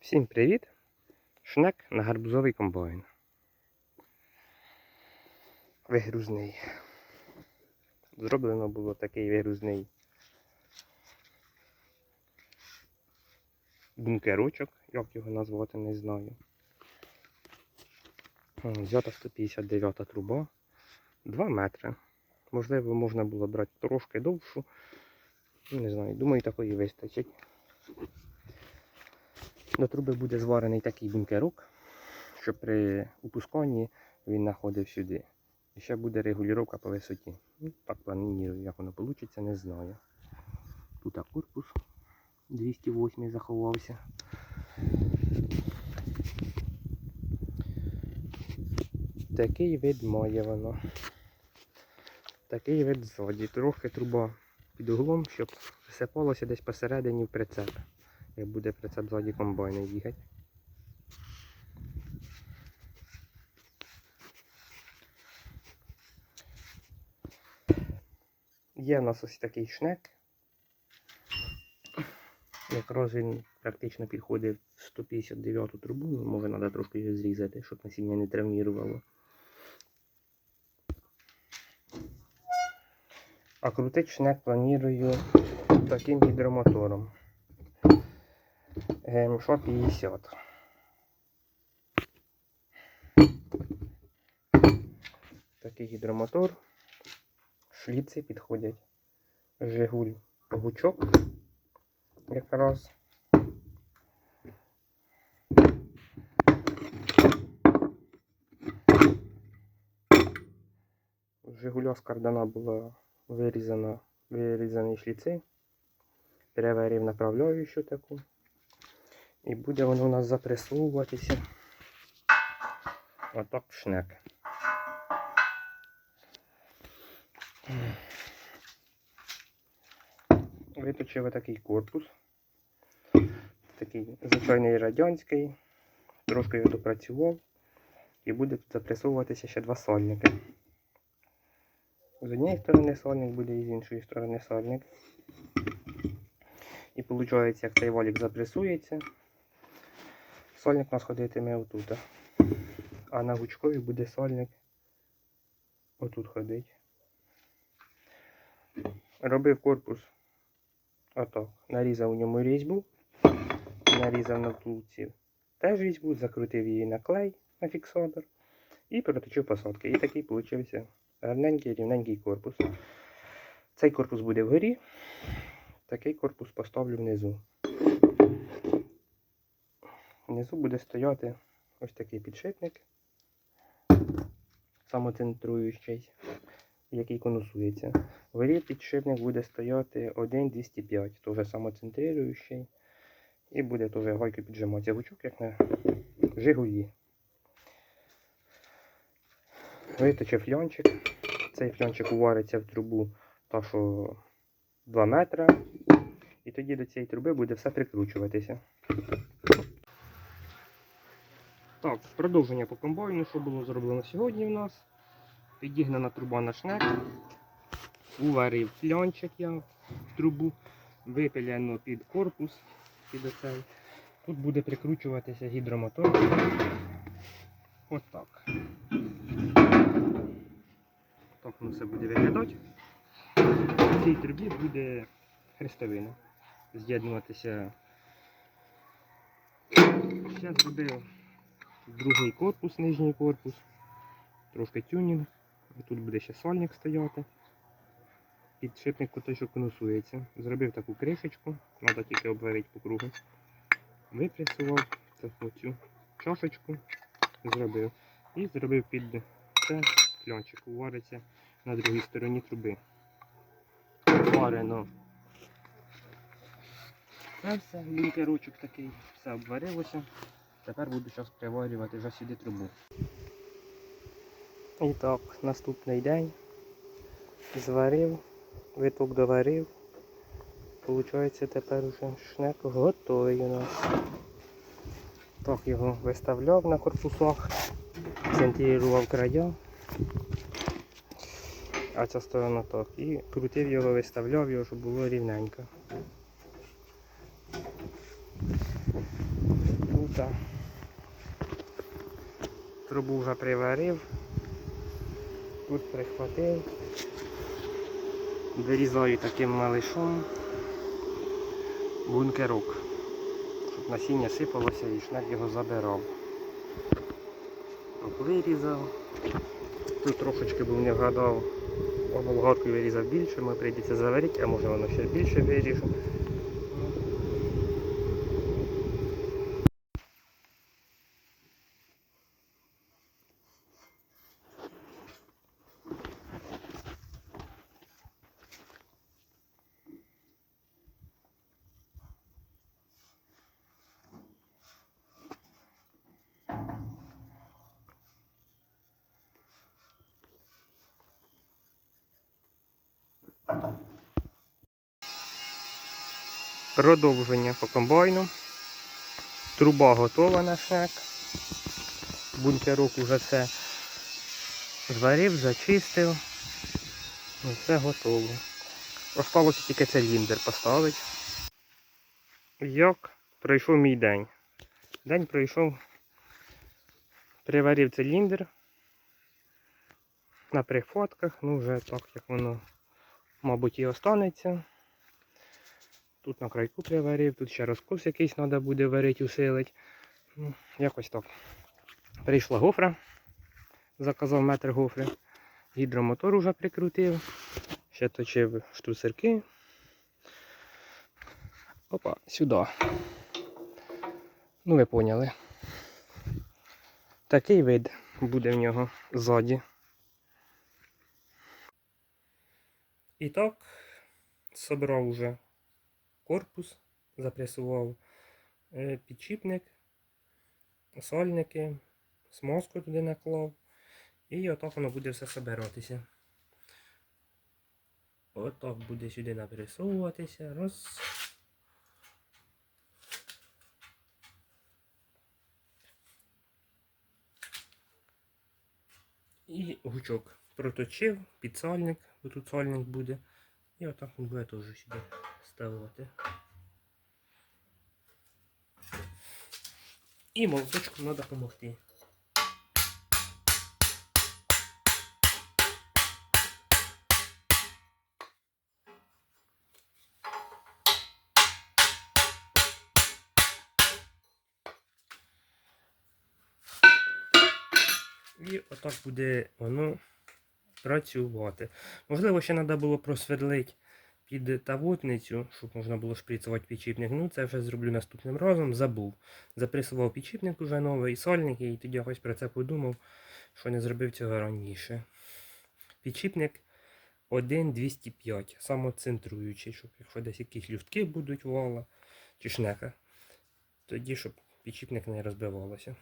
Всім привіт! Шнек на гарбузовий комбайн. Вигрузний. Зроблено було такий вигрузний бункерочок, як його назвати, не знаю. Взята 159 труба. 2 метри. Можливо, можна було брати трошки довшу. Не знаю, думаю, такої вистачить. До труби буде зварений такий бункерок, щоб при опусканні він знаходив сюди. І ще буде регулювання по висоті. Ну, так планую, як воно вийде, не знаю. Тут корпус 208 заховався. Такий вид має воно. Такий вид ззаді. Трохи труба під углом, щоб всипалося десь посередині в прицеп. Як буде прицеп ззаді комбайна їхати. Є в нас ось такий шнек. Якраз він практично підходить в 159 трубу, ну, може треба трошки його зрізати, щоб насіння не травмірувало. А крутить шнек планую таким гідромотором. ГМШ 50. Такий гідромотор. Шліци підходять. Жигуль погучок. Якраз. Жигуля з кардана була вирізана, вирізані шліци. Переварив направляючу таку. І буде воно у нас запресовуватися. Отак шнек. Виточив отакий корпус. Такий звичайний радянський. Трошки його допрацював. І буде запресовуватися ще два сальники. З однієї сторони сальник буде і з іншої сторони сальник. І виходить, як цей валік запресується, сольник у нас ходитиме отут. А на гучкові буде сольник отут ходить. Робив корпус отак. Нарізав у ньому різьбу, нарізав на втулці теж різьбу, закрутив її на клей на фіксатор і проточив посадки. І такий вийшов гарненький рівненький корпус. Цей корпус буде вгорі, такий корпус поставлю внизу. Внизу буде стояти ось такий підшипник, самоцентруючий, який конусується. Вгорі підшипник буде стояти 1,205, теж самоцентруючий. І буде теж гайки піджиматися гучок, як на Жигулі. Виточив фльончик. Цей фльончик увариться в трубу та що 2 метри. І тоді до цієї труби буде все прикручуватися. Так, продовження по комбайну, що було зроблено сьогодні в нас. Підігнана труба на шнек. Уварив фльончик я в трубу, випиляно під корпус, під оцей. Тут буде прикручуватися гідромотор. Ось так. Так воно все буде виглядати. В цій трубі буде хрестовина. З'єднуватися. Зараз зробив другий корпус, нижній корпус. Трошки тюнінг. Тут буде ще сальник стояти. Підшипник куточок конусується. Зробив таку кришечку, треба тільки обварити по кругу. Випресував таку цю чашечку, зробив. І зробив під це кльончик. Вариться на другій стороні труби. Варено. Це все, лінкерочок такий, все обварилося. Тепер буду зараз приварювати вже сюди трубу. І так, наступний день. Зварив, виток доварив. Получається тепер уже шнек готовий у нас. Так його виставляв на корпусах, центрував края. А ця сторона так. І крутив його, виставляв його, щоб було рівненько. Да. Трубу вже приварив. Тут прихватив. Вирізаю таким малишом бункерок, щоб насіння сипалося і шнек його забирав. Вирізав. Тут трошечки був не вгадав, а вирізав більше, ми прийдеться заварити, а може воно ще більше виріжу. Продовження по комбайну. Труба готова на шнек. Бункерок уже все зварив, зачистив. Ну, Все готово. Осталося тільки циліндр поставити. Як пройшов мій день? День пройшов. Приварив циліндр. На прихватках, ну вже так, як воно, мабуть, і останеться. Тут на крайку приварив, тут ще розкос якийсь треба буде варити, усилить. Ну, якось так. Прийшла гофра. Заказав метр гофри. Гідромотор уже прикрутив. Ще точив штуцерки. Опа, сюди. Ну ви поняли. Такий вид буде в нього ззаді. І так, собрав уже корпус, запресував е, підчіпник, сольники, смазку туди наклав. І отак воно буде все собиратися. Отак буде сюди напресовуватися. Раз. І гучок проточив, підсальник, бо тут сальник буде. І отак він буде теж сюди ставити. І молоточку треба допомогти. І отак буде воно працювати. Можливо, ще треба було просверлити під тавотницю, щоб можна було шприцувати підчіпник. Ну, це вже зроблю наступним разом. Забув. Запресував підчіпник уже новий, сольник, і тоді якось про це подумав, що не зробив цього раніше. Підчіпник 1,205, самоцентруючий, щоб якщо десь якісь люфтки будуть вала чи шнека, тоді щоб підчіпник не розбивалося.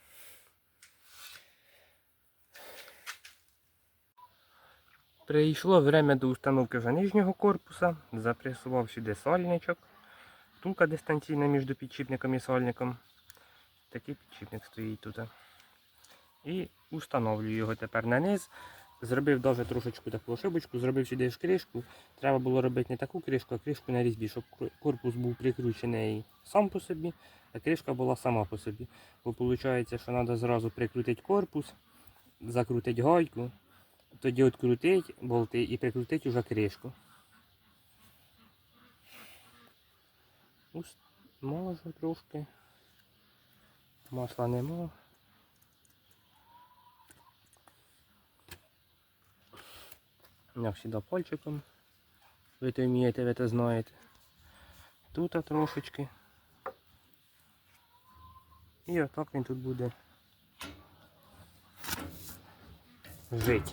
Прийшло время до установки вже нижнього корпуса. Запресував сюди сальничок. Втулка дистанційна між підчіпником і сальником. Такий підчіпник стоїть тут. І установлюю його тепер на низ. Зробив навіть трошечку таку ошибочку, зробив сюди ж кришку. Треба було робити не таку кришку, а кришку на різьбі, щоб корпус був прикручений сам по собі, а кришка була сама по собі. Бо виходить, що треба зразу прикрутити корпус, закрутити гайку, тоді відкрутить болти і прикрутить уже кришку. Ус- Можу трошки. Масла нема. Як сюди пальчиком. Ви то вмієте, ви то знаєте. Тут трошечки. І отак він тут буде Жити.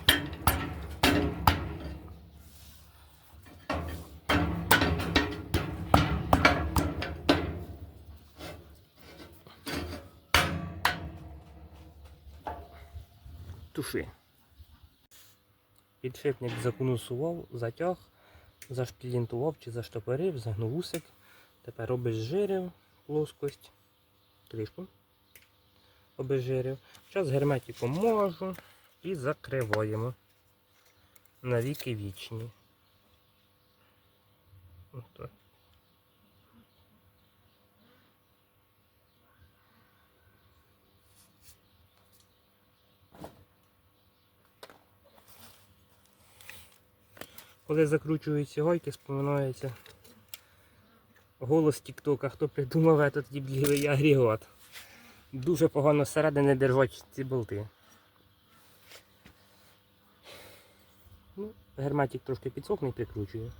Туши. Підшипник законусував, затяг, зашплінтував чи заштопорив, загнув усик. Тепер обезжирив плоскость. Трішку. Обезжирив. Зараз герметиком можу і закриваємо на віки вічні. Отак. Коли закручуються гойки, споминається голос Тіктока, хто придумав этот дебілий агрегат. Дуже погано зсередини держать ці болти. Герметик трошки підсохне і прикручує.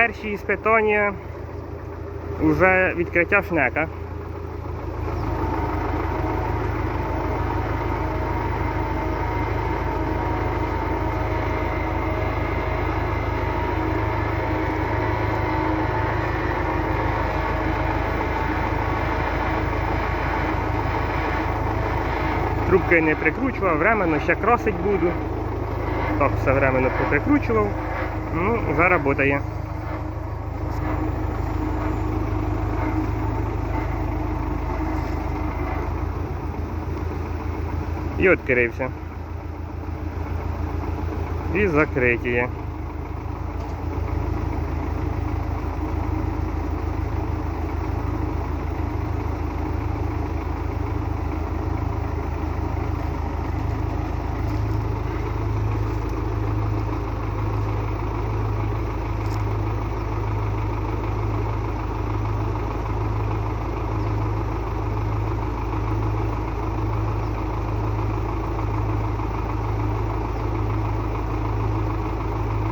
Перші іспитання вже відкриття шнека. Трубки не прикручував, временно ще красить буду. Так, все временно поприкручував. Ну, вже працює. І відкрився. І закриття.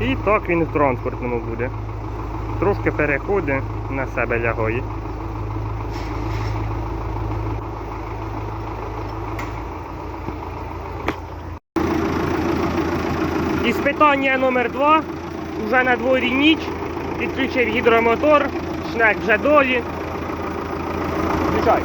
І так він в транспортному буде. Трошки переходить на себе лягає. Іспитання номер 2 Уже на дворі ніч. Підключив гідромотор, шнек вже долі. Включай.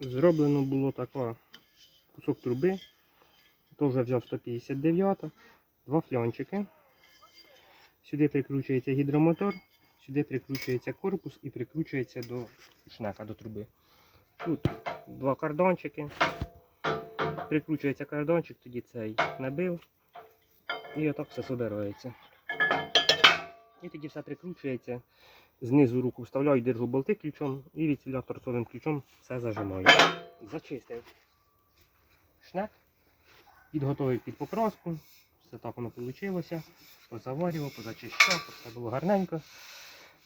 Зроблено було таке кусок труби. Теж взяв 159, два флянчики. Сюди прикручується гідромотор, сюди прикручується корпус і прикручується до шнека до труби. Тут два кордончики. Прикручується кордончик, тоді цей набив. І отак все собирається. І тоді все прикручується. Знизу руку вставляю, держу болти ключом і від торцовим ключом все зажимаю. Зачистив шнек, підготовив під покраску. Все так воно вийшло. Позаварював, позачищав, все було гарненько.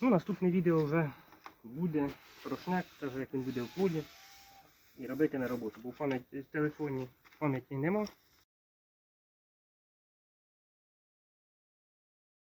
Ну, наступне відео вже буде про шнек, це як він буде в полі. І робити на роботу. Бо в в телефоні пам'яті нема.